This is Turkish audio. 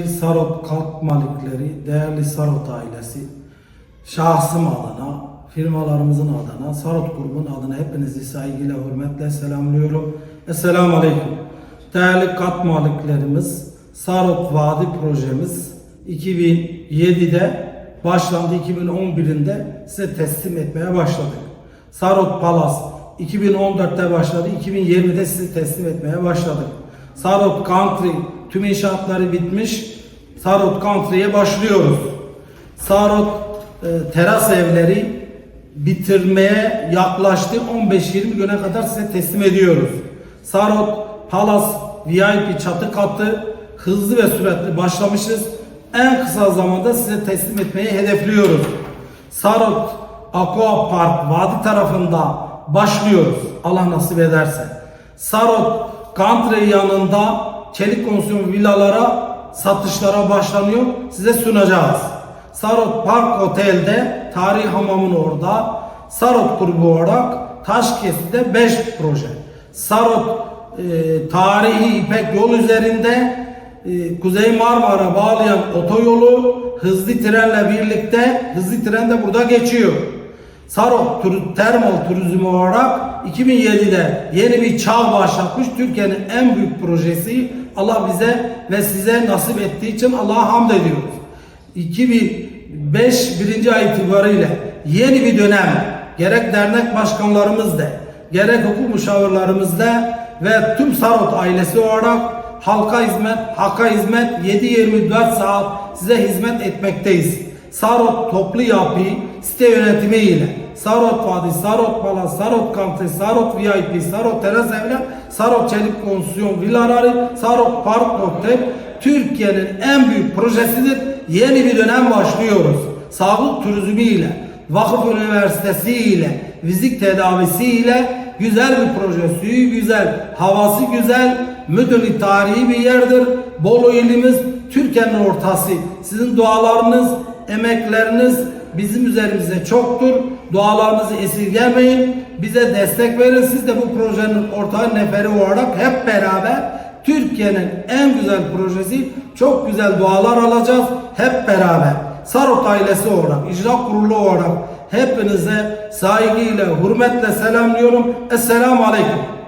Sarot Kalk Malikleri, değerli Sarot ailesi, şahsım adına, firmalarımızın adına, Sarot grubun adına hepinizi saygıyla, hürmetle selamlıyorum. Esselamu Aleyküm. Değerli kat maliklerimiz, Sarot Vadi projemiz 2007'de başlandı, 2011'inde size teslim etmeye başladık. Sarot Palas 2014'te başladı, 2020'de size teslim etmeye başladık. Sarot Country tüm inşaatları bitmiş. Sarot Country'ye başlıyoruz. Sarot e, teras evleri bitirmeye yaklaştı. 15-20 güne kadar size teslim ediyoruz. Sarot Palace VIP çatı katı hızlı ve süratli başlamışız. En kısa zamanda size teslim etmeyi hedefliyoruz. Sarot Aqua Park vadi tarafında başlıyoruz. Allah nasip ederse. Sarot Country yanında çelik konstrüksiyon villalara satışlara başlanıyor. Size sunacağız. Sarot Park Otel'de Tarih Hamamı'nın orada Sarot grubu olarak Taşkesi'de 5 proje. Sarot e, tarihi İpek yol üzerinde e, Kuzey Marmara bağlayan otoyolu hızlı trenle birlikte hızlı tren de burada geçiyor. Sarot tur, termal turizmi olarak 2007'de yeni bir çağ başlatmış. Türkiye'nin en büyük projesi Allah bize ve size nasip ettiği için Allah'a hamd ediyoruz. 2005 birinci ay itibariyle yeni bir dönem gerek dernek başkanlarımızda gerek hukuk müşavirlerimizde ve tüm Sarot ailesi olarak halka hizmet, hakka hizmet 7-24 saat size hizmet etmekteyiz. Sarot toplu yapı site yönetimi ile Sarot Vadi, Sarot Palas, Sarot Country, Sarot VIP, Sarot Teras Evler, Sarot Çelik Konstrüksiyon Villaları, Sarot Park Otel Türkiye'nin en büyük projesidir. Yeni bir dönem başlıyoruz. Sağlık turizmi ile, Vakıf Üniversitesi ile, fizik tedavisi ile güzel bir proje. Suyu güzel, havası güzel, müdürlük tarihi bir yerdir. Bolu ilimiz Türkiye'nin ortası. Sizin dualarınız, emekleriniz bizim üzerimizde çoktur. Dualarınızı esirgemeyin. Bize destek verin. Siz de bu projenin ortağı neferi olarak hep beraber Türkiye'nin en güzel projesi çok güzel dualar alacağız. Hep beraber. Sarot ailesi olarak, icra kurulu olarak hepinize saygıyla, hürmetle selamlıyorum. Esselamu Aleyküm.